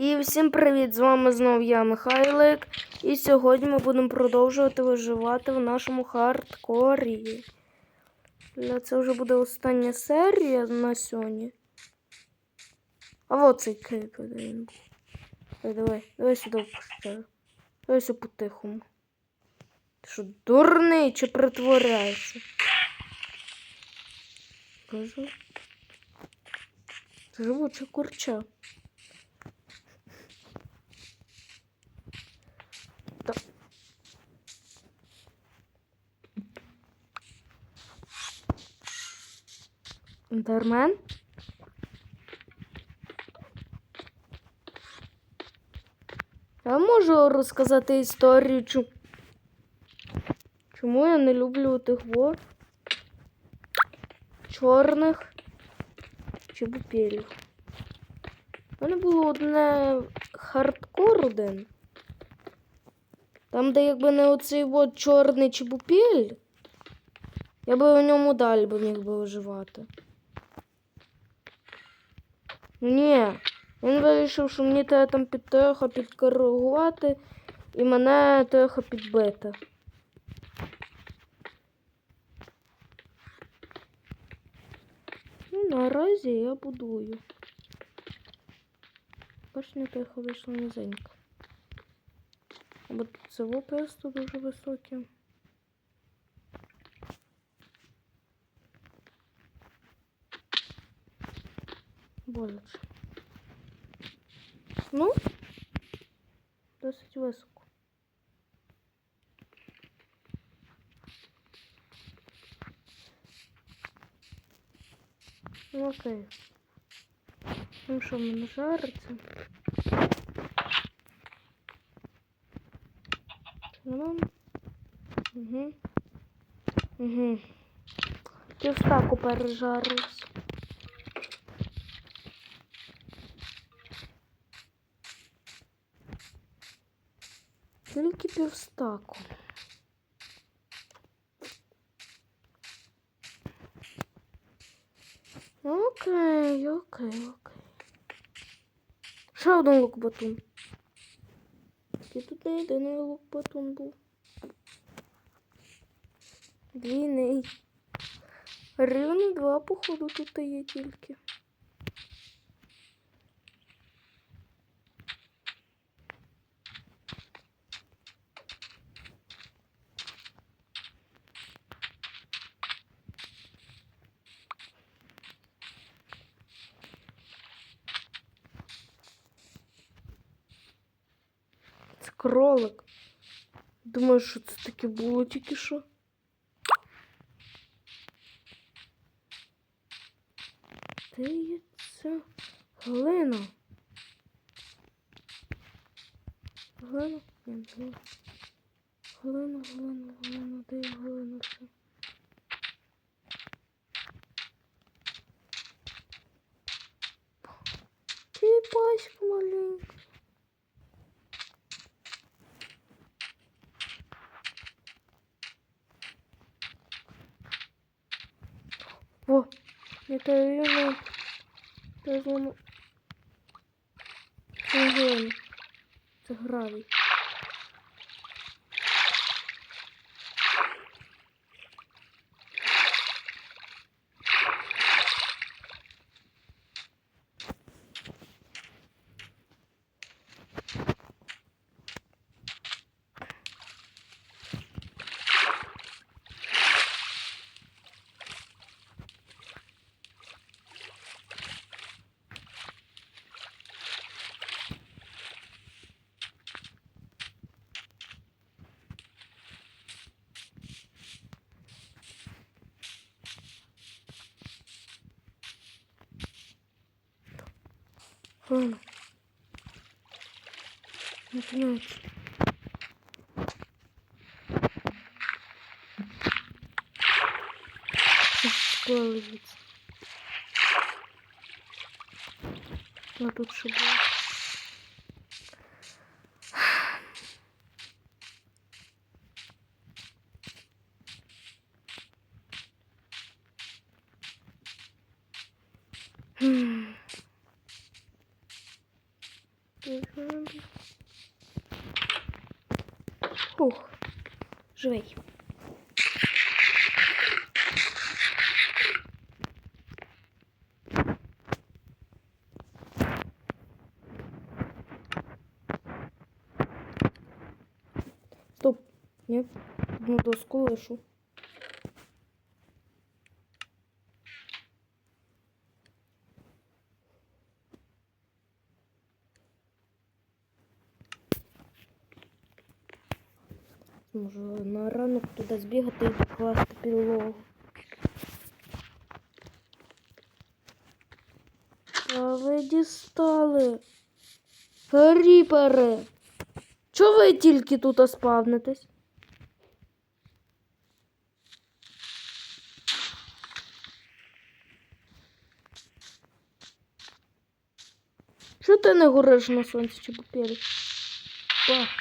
І всім привіт! З вами знову я, Михайлик. І сьогодні ми будемо продовжувати виживати в нашому хардкорі. Бля, Це вже буде остання серія на сьогодні. А от цей кейк, де. Давай, давай, давай сюди впущаю. Давай все по-тихому. Ти що, дурний чи притворяєшся? Кажу. Живуче курча. Інтермен? Я можу розказати історію, чому я не люблю тих во чорних чебупелів. У мене було одне хардкор один. Там, де якби не оцей от чорний чебупель, я би у ньому далі би міг би виживати. Ні, він вирішив, що мені треба там під трохи підкоригувати і мене трохи підбити. Ну, наразі я будую. Бачно, трохи вийшло низенько. Бо село просто дуже високе. Боляче. Ну, досить високо. Ну, окей. Ну що, в мене жариться? Ну, угу. Угу. Півстаку пережарився. Тільки півстаку. Окей, окей, окей. Ще один лук-батун. Який тут не єдиний лук-батун був. Двійний. Рівно два, походу, тут і є тільки. Кролик. Думаю, що це таке було тільки що. Де є ця глина? Глина? Глина. Глина, глина, глина, де є глина це? Ти паська маленька. Во, реально це зламу. Це гравий. Ладно. Наконец. Плавиться. А тут что было? Хм. Ух, живий. Стоп. Ні, одну доску лишу. Може на ранок туди збігати і покласти підлогу. А ви дістали. Ріпери. Чого ви тільки тут спавнитесь? Що ти не гориш на сонці чи попілі? О.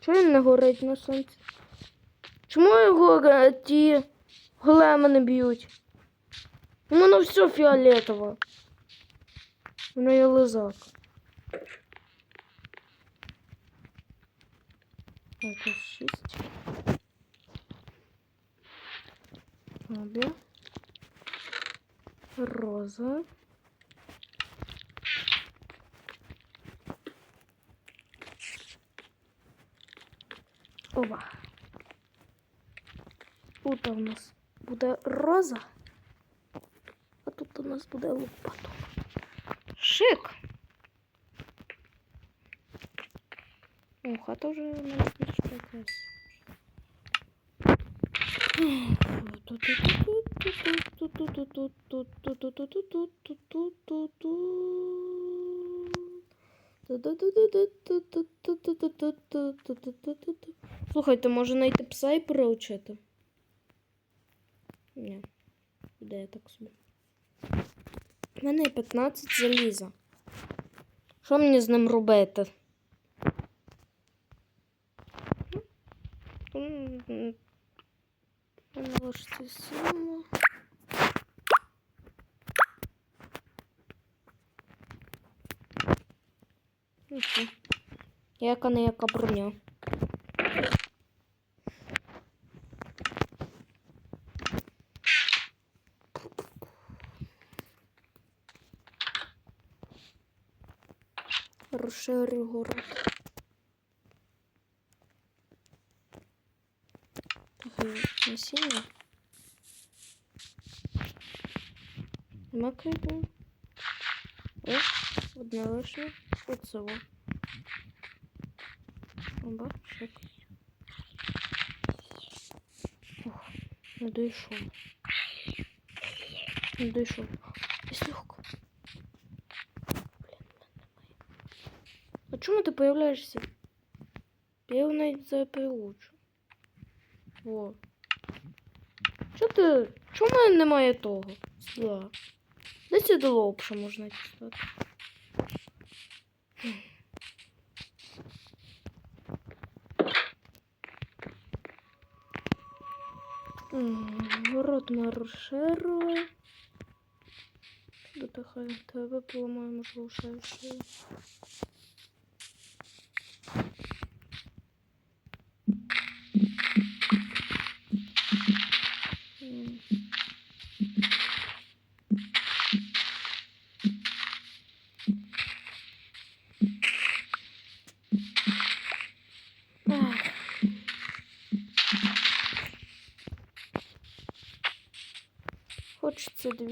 Чого він не горить на сонці? Чому його е, ті големи не б'ють? Воно все фіолетово. Воно є лизак. Так, шість. Обі. Роза. Оба. Тут у нас буде роза, а тут у нас буде лопата. Шик. О, хата вже навіть більш якась. Слухайте, може знайти пса і приучити? Ні. Де я так собі? У мене є 15 заліза. Що мені з ним робити? Сильно. Нічого. Яка не яка броня. Розширю город. Так, і насіння. Нема крейду. О, одне лишнє. Оце во. Оба, шик. Ох, не дійшов. Не дійшов. Десь Чому ти появляєшся? Я його навіть запилучу. Во. Чо ти. Чому в мене немає того? Зла. Десь сюди лопше можна дістати. Город ми розширили. До хай тебе поламаю, можливо, ще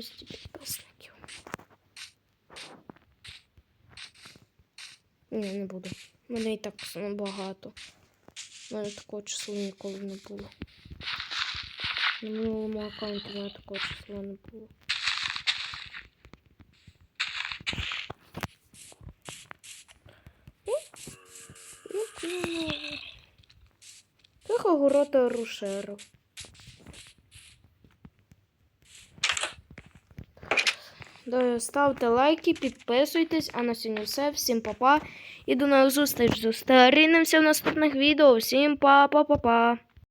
200 підписників. Ні, не буду. У мене і так багато. У мене такого числа ніколи не було. На минулому аккаунті у мене такого числа не було. Тихо горота рушеру. Ставте лайки, підписуйтесь, а на сьогодні все. Всім па-па. І до нових зустріч. Зустрінемося в наступних відео. Всім па-па-па-па.